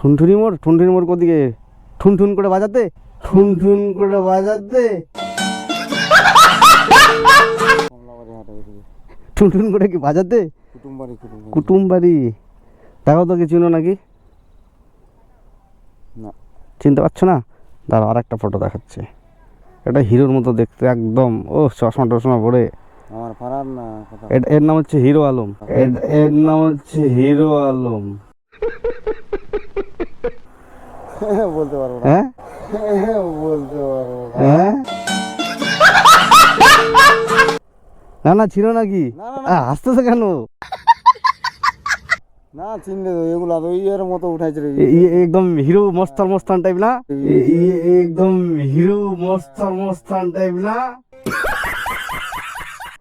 ঠুনঠুনি মোড় ঠুনঠুনি মোড় কোদিকে ঠুন ঠুন করে বাজাতে ঠুন ঠুন করে বাজাতে। ঠুন ঠুন করে কি বাজাতে? কুটুম বাড়ি দেখো তো কি চিনো নাকি? না। চিনতে পারছ না? দাঁড়া আর একটা ফটো দেখাচ্ছে। এটা হিরোর মতো দেখতে একদম ও চশমা টশমা পরে। আমার পাড়ার না এর- নাম হচ্ছে হিরো আলম। এর নাম হচ্ছে হিরো আলম। বলতে পারব না। হ্যাঁ? বলতে পারব না। হ্যাঁ? না না ছিল নাকি? হাসতেছে কেন? না চিনলে তো এগুলা তো ইয়ের মতো উঠাইছে একদম হিরো মস্তান মস্তান টাইপ না? একদম হিরো মস্তান মস্তান টাইপ না?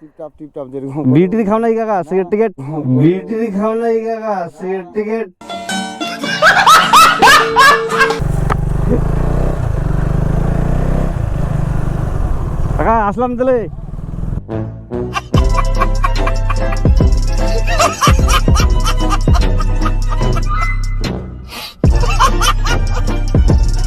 টিপটাপ টিপটাপ যেরকম বিটির খাও নাই কাকা সিগারেট টিকেট বিটির খাও নাই কাকা সিগারেট টিকেট কাকা আসলাম তাহলে।